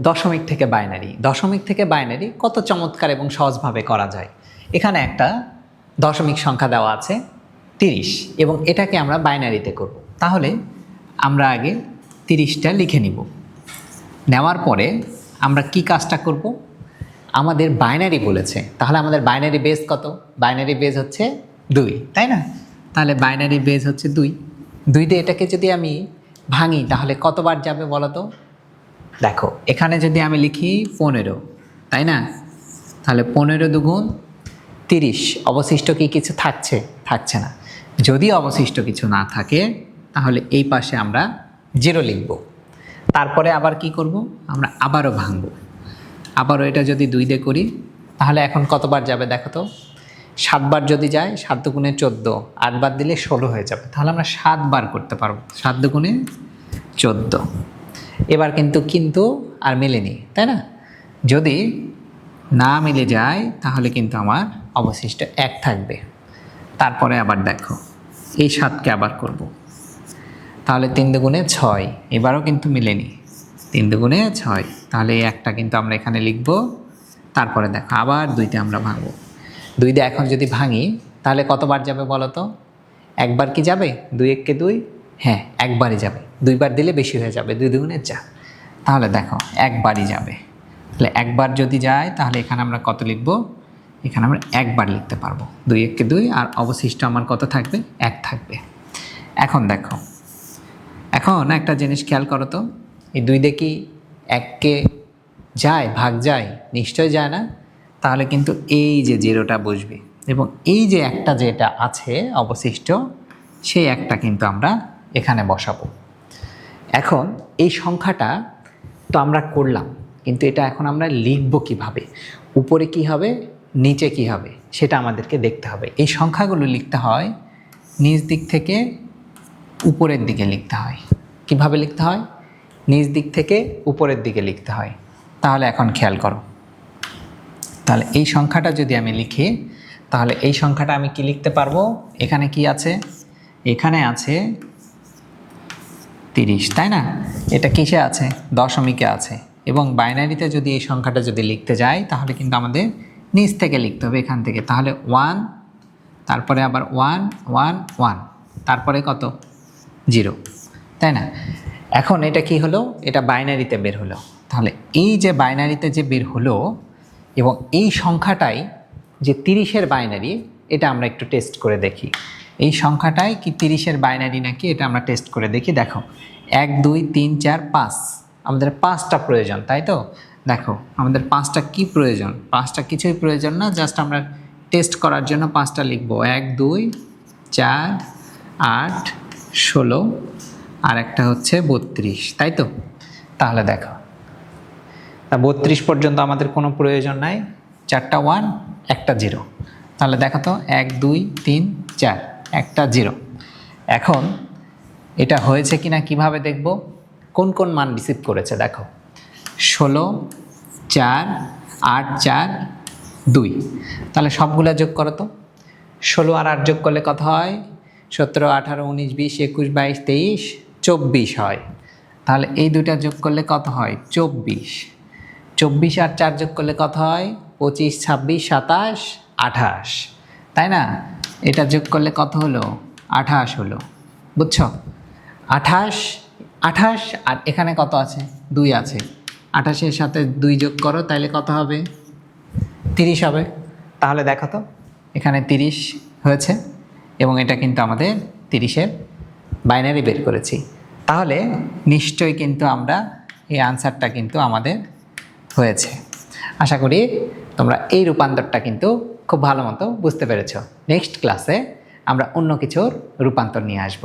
দশমিক থেকে বাইনারি দশমিক থেকে বাইনারি কত চমৎকার এবং সহজভাবে করা যায়? এখানে একটা দশমিক সংখ্যা দেওয়া আছে, তিরিশ, এবং এটাকে আমরা বাইনারিতে করব। তাহলে আমরা আগে তিরিশটা লিখে নিব। নেওয়ার পরে আমরা কি কাজটা করব? আমাদের বাইনারি বলেছে। তাহলে আমাদের বাইনারি বেস কত? বাইনারি বেস হচ্ছে দুই, তাই না? তাহলে বাইনারি বেস হচ্ছে দুই। দুই দিয়ে এটাকে যদি আমি ভাঙি, তাহলে কতবার যাবে বলো তো দেখো, এখানে যদি আমি লিখি পনেরো, তাই না? তাহলে পনেরো দুগুণ তিরিশ, অবশিষ্ট কি কিছু থাকছে? থাকছে না। যদি অবশিষ্ট কিছু না থাকে, তাহলে এই পাশে আমরা জিরো লিখব। তারপরে আবার কি করব? আমরা আবারও ভাঙব। আবারও এটা যদি দুই দিয়ে করি, তাহলে এখন কতবার যাবে দেখো তো? সাতবার যদি যায়, সাত দুগুণে চোদ্দ, আটবার দিলে ষোলো হয়ে যাবে। তাহলে আমরা সাতবার করতে পারব। সাত দুগুণে চোদ্দ। এবার কিন্তু কিন্তু আর মেলেনি, তাই না? যদি না মিলে যায়, তাহলে কিন্তু আমার অবশিষ্ট এক থাকবে। তারপরে আবার দেখো, এই সাতকে আবার করব। তাহলে তিন দুগুণে ছয়, এবারও কিন্তু মিলেনি। তিন দুগুণে ছয়, তাহলে এই একটা কিন্তু আমরা এখানে লিখব। তারপরে দেখো, আবার দুইটা আমরা ভাঙবো। দুই দিয়ে এখন যদি ভাঙি, তাহলে কতবার যাবে বলো তো? একবার কি যাবে? দুই এককে দুই? হ্যাঁ একবারই যাবে। দুইবার দিলে বেশি হয়ে যাবে, দুই দুগুণে চার। তাহলে দেখো, একবারই যাবে। তাহলে একবার যদি যায়, তাহলে এখানে আমরা কত লিখব? এখানে আমরা একবার লিখতে পারব। দুই এককে দুই, আর অবশিষ্ট আমার কত থাকবে? এক থাকবে। এখন দেখো, এখন একটা জিনিস খেয়াল করো তো, এই দুই দেখি এককে যায়, ভাগ যায়? নিশ্চয় যায় না? তাহলে কিন্তু এই যে জিরোটা বসবে, এবং এই যে একটা যেটা আছে, অবশিষ্ট, সেই একটা কিন্তু আমরা এখানে বসাবো। এখন এই সংখ্যাটা তো আমরা করলাম, কিন্তু এটা এখন আমরা লিখব কীভাবে? উপরে কি হবে? নিচে কি হবে? সেটা আমাদেরকে দেখতে হবে। এই সংখ্যাগুলো লিখতে হয়, নিচ দিক থেকে উপরের দিকে লিখতে হয়। কীভাবে লিখতে হয়? নিচ দিক থেকে উপরের দিকে লিখতে হয়। তাহলে এখন খেয়াল করো। তাহলে এই সংখ্যাটা যদি আমি লিখি, তাহলে এই সংখ্যাটা আমি কি লিখতে পারব? এখানে কি আছে? এখানে আছে তিরিশ, তাই না? এটা কিসে আছে? দশমিকে আছে। এবং বাইনারিতে যদি এই সংখ্যাটা যদি লিখতে যাই, তাহলে কিন্তু আমাদের নিচ থেকে লিখতে হবে, এখান থেকে। তাহলে ওয়ান, তারপরে আবার ওয়ান ওয়ান ওয়ান। তারপরে কত? জিরো। তাই না? এখন এটা কি হলো? এটা বাইনারিতে বের হলো। তাহলে এই যে বাইনারিতে যে বের হলো, এবং এই সংখ্যাটাই যে তিরিশের বাইনারি এটা আমরা একটু টেস্ট করে দেখি। এই সংখ্যাটাই কি তিরিশের বাইনারি নাকি? এটা আমরা টেস্ট করে দেখি। দেখো, এক, দুই, তিন, চার, পাঁচ। আমাদের পাঁচটা প্রয়োজন, তাই তো? দেখো, আমাদের পাঁচটা কি প্রয়োজন? পাঁচটা কিছুই প্রয়োজন না জাস্ট আমরা টেস্ট করার জন্য পাঁচটা লিখব। এক, দুই, চার, আট, ষোলো, আর একটা হচ্ছে বত্রিশ, তাই তো? তাহলে দেখো, তা বত্রিশ পর্যন্ত আমাদের কোনো প্রয়োজন নাই। চারটা ওয়ান একটা জিরো তাহলে দেখো তো, এক, দুই, তিন, চার, একটা, জিরো। এখন এটা হয়েছে কিনা কীভাবে দেখব? কোন কোন মান রিসিভ করেছে? দেখো, ষোলো, চার, আট, চার, দুই। তাহলে সবগুলা যোগ করো তো। ষোলো আর আট যোগ করলে কত হয়? সতেরো, আঠারো, উনিশ, বিশ, একুশ, বাইশ, তেইশ, চব্বিশ হয়। তাহলে এই দুইটা যোগ করলে কত হয়? চব্বিশ। চব্বিশ আর চার যোগ করলে কত হয়? পঁচিশ, ছাব্বিশ, সাতাশ আঠাশ। তাই না? এটা যোগ করলে কত হলো? আঠাশ হলো। বুঝছ? আঠাশ আঠাশ আর এখানে কত আছে? দুই আছে। আঠাশের সাথে দুই যোগ করো তাহলে কত হবে? তিরিশ হবে। তাহলে দেখো তো, এখানে তিরিশ হয়েছে এবং এটা কিন্তু আমাদের তিরিশের বাইনারি বের করেছি। তাহলে নিশ্চয়ই কিন্তু আমরা এই আনসারটা কিন্তু আমাদের হয়েছে। আশা করি তোমরা এই রূপান্তরটা কিন্তু খুব ভালো মতো বুঝতে পেরেছ। নেক্সট ক্লাসে আমরা অন্য কিছুর রূপান্তর নিয়ে আসব।